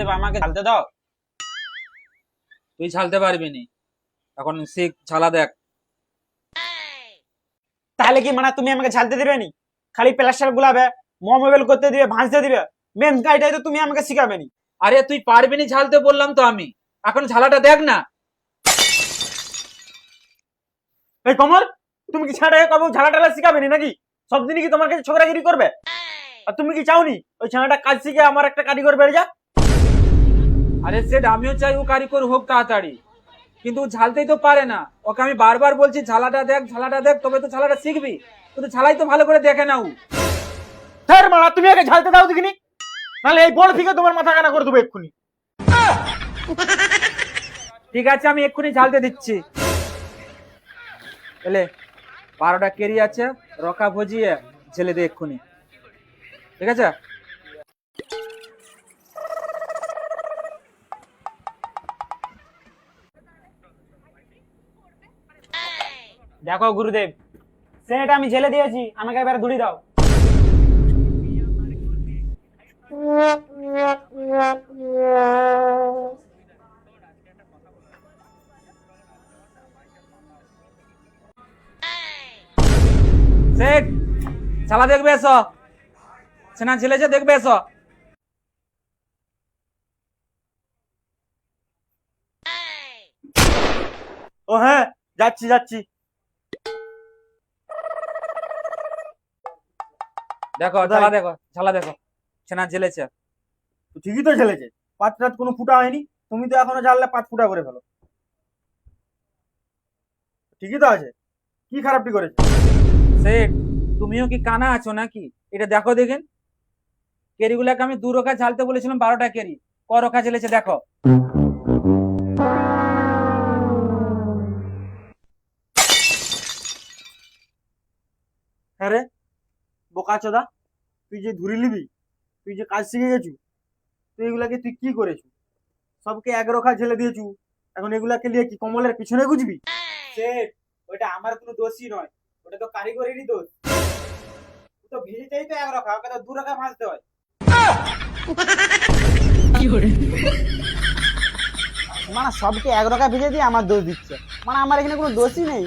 গুরুদেব আমাকে ঝালতে দাও। তুই ছালতে পারবি নি। এখন শিখ ছালা দেখ। তাহলে কি মানে তুমি আমাকে ঝালতে দিবে নি? খালি প্লাস্টার গুলাবে মোবাইল করতে দিবে ভাঁজতে দিবে মেন কাজটাই তো তুমি আমাকে শিখাবে নি। আরে তুই পারবি নি ঝালতে বললাম তো আমি। এখন ঝালাটা দেখ না। এই কমল তুমি কি ছাড়া কবে ঝালা টালা শিখাবে নি নাকি? সব দিনই কি তোমার কাছে ছোকরাগিরি করবে? আর তুমি কি চাওনি? ওই ছানাটা কাজ শিখে আমার একটা কারিগর বেড়ে যা আরে সেট আমিও চাই ও কারিগর হোক তাড়াতাড়ি। কিন্তু ঝালতেই তো পারে না। ওকে আমি বারবার বলছি ঝালাটা দেখ ঝালাটা দেখ তবে তো ঝালাটা শিখবি। কিন্তু ঝালাই তো ভালো করে দেখে না ও স্যার মারা তুমি আগে ঝালতে দাও দেখিনি? নাহলে এই বল থেকে তোমার মাথা কানা করে দেবো এক্ষুনি। ঠিক আছে আমি এক্ষুনি ঝালতে দিচ্ছি। এলে বারোটা কেরি আছে রকা ভজিয়ে ঝেলে দে এক্ষুনি। ঠিক আছে? দেখো গুরুদেব, সেটা আমি ঝেলে দিয়েছি, আমাকে এবার ধুড়ি দাও। সেট ছালা দেখবে এসো। সেনা ঝেলেছে দেখবে এসো। ও হ্যাঁ যাচ্ছি যাচ্ছি। দেখো? ছালা দেখো ছালা দেখো। সেনা ঝেলেছে। ঠিকই তো ঝেলেছে। পাঁচ রাত কোনো ফুটা হয়নি। তুমি তো এখনও জানলে পাঁচ ফুটা করে ফেলো। ঠিকই তো আছে। কি খারাপটি করেছে? সেট তুমিও কি কানা আছো নাকি? এটা দেখো দেখেন কেরিগুলাকে আমি দু রকা ঝালতে বলেছিলাম বারোটা কেরি। ক রকা ঝেলেছে দেখো। হ্যাঁ রে বোকা তুই যে ধুরি নিবি তুই যে কাজ শিখে গেছু তুই এগুলাকে তুই কি করেছু? সবকে এক রখা ঝেলে দিয়েছু এখন এগুলাকে নিয়ে কি কমলের পিছনে গুজবি সেট ওইটা আমার কোনো দোষই নয় ওটা তো কারিগরেরই দোষ। ও তো ভিজেতেই তো এক রখা ওকে তো দু রখা ভাজতে হয়। মানে সবকে এক রকা ভিজে দিয়ে আমার দোষ দিচ্ছে। মানে আমার এখানে কোনো দোষই নেই।